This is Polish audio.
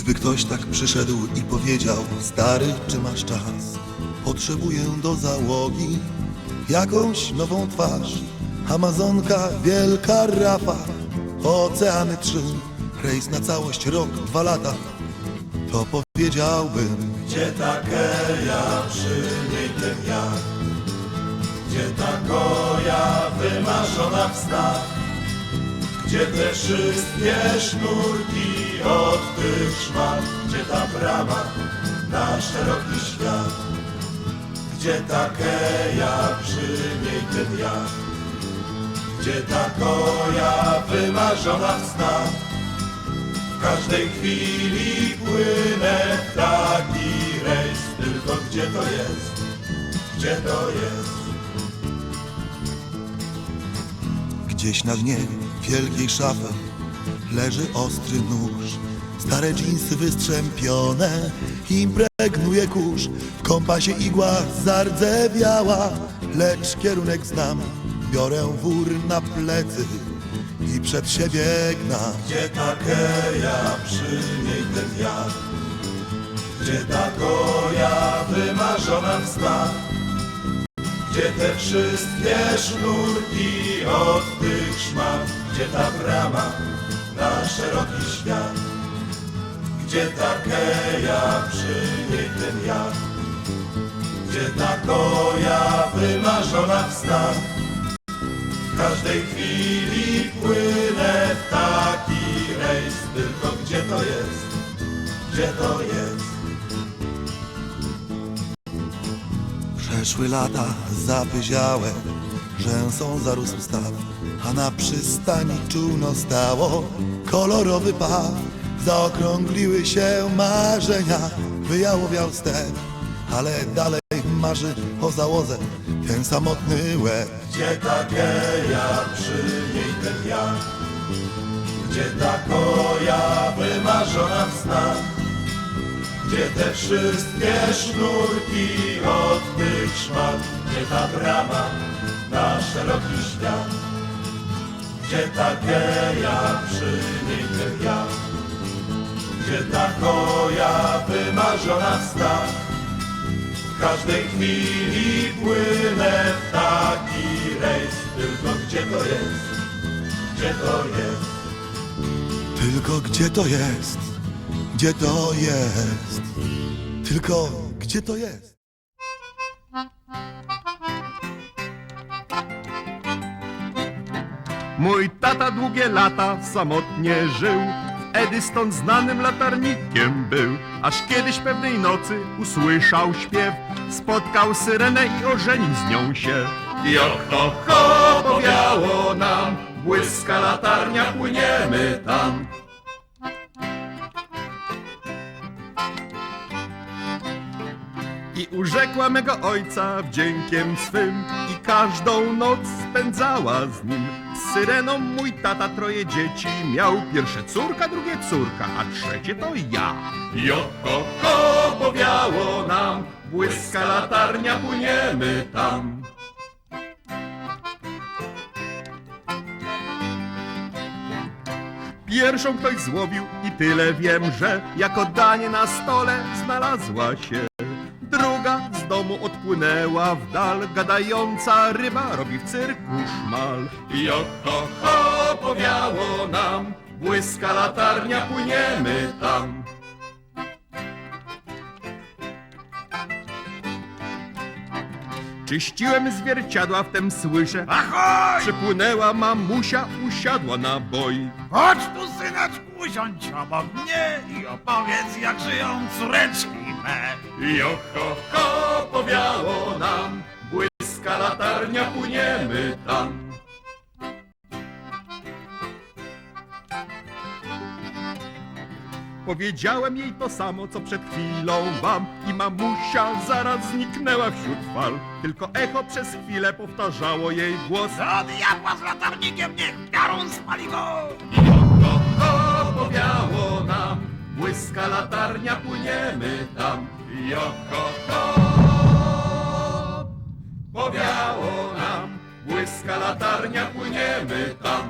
Gdyby ktoś tak przyszedł i powiedział Stary, czy masz czas? Potrzebuję do załogi Jakąś nową twarz Amazonka, wielka rafa Oceany trzy Rejs na całość, rok, dwa lata To powiedziałbym Gdzie ta keja przy niej ten jak? Gdzie ta koja wymarzona w snach? Gdzie te wszystkie sznurki od tych szmat? Gdzie ta brama na szeroki świat? Gdzie ta keja przy niej ten jak? Gdzie ta koja wymarzona w snach? W każdej chwili płynę taki rejs, tylko gdzie to jest? Gdzie to jest? Gdzieś na dnie wielkiej szafy leży ostry nóż. Stare dżinsy wystrzępione, impregnuje kurz. W kompasie igła zardzewiała, lecz kierunek znam. Biorę wór na plecy i przed siebie gnam. Gdzie ta keja, przy niej ten wiatr? Gdzie ta koja wymarzona w snach? Gdzie te wszystkie sznurki od tych szmat? Gdzie ta brama na szeroki świat? Gdzie ta keja, przy niej ten wiatr? Gdzie ta koja wymarzona w snach? W każdej chwili płynę w taki rejs, tylko gdzie to jest? Gdzie to jest? Przeszły lata zapyziałe, rzęsą zarósł staw, a na przystani czółno stało kolorowy paw. Zaokrągliły się marzenia, wyjałowiał step, ale dalej marzy o załodze ten samotny łeb. Gdzie ta geja, przy niej ten wiatr? Gdzie ta koja wymarzona w snach? Gdzie te wszystkie sznurki od tych szmat? Gdzie ta brama na szeroki świat? Gdzie ta geja, przy niej ten wiatr? Gdzie ta koja wymarzona w snach? W każdej chwili płynę w taki rejs, tylko gdzie to jest? Gdzie to jest? Tylko gdzie to jest? Gdzie to jest? Tylko gdzie to jest? Mój tata długie lata samotnie żył, w Edyston znanym latarnikiem był, aż kiedyś pewnej nocy usłyszał śpiew, spotkał syrenę i ożenił z nią się. Jo ho ho, powiało nam, błyska latarnia, płyniemy tam. I urzekła mego ojca wdziękiem swym. I każdą noc spędzała z nim syreną mój tata troje dzieci miał. Pierwsze córka, drugie córka, a trzecie to ja. Jo ho ho, powiało nam Błyska latarnia, płyniemy tam. Pierwszą ktoś złowił i tyle wiem, że jako danie na stole znalazła się. Druga z domu odpłynęła w dal, gadająca ryba robi w cyrku szmal. Jo ho ho, powiało nam, błyska latarnia, płyniemy tam. Czyściłem zwierciadła, wtem słyszę Ahoj! Przypłynęła mamusia, usiadła na boi Chodź tu, syneczku, usiądź obok mnie i opowiedz, jak żyją córeczki me. Jo ho powiało nam, błyska latarnia, płyniemy tam. Powiedziałem jej to samo, co przed chwilą wam I mamusia zaraz zniknęła wśród fal Tylko echo przez chwilę powtarzało jej głos Do diabła z latarnikiem, niech piorun spali go! Jo ho ho, powiało nam, błyska latarnia, płyniemy tam. Jo ho ho, powiało nam, błyska latarnia, płyniemy tam.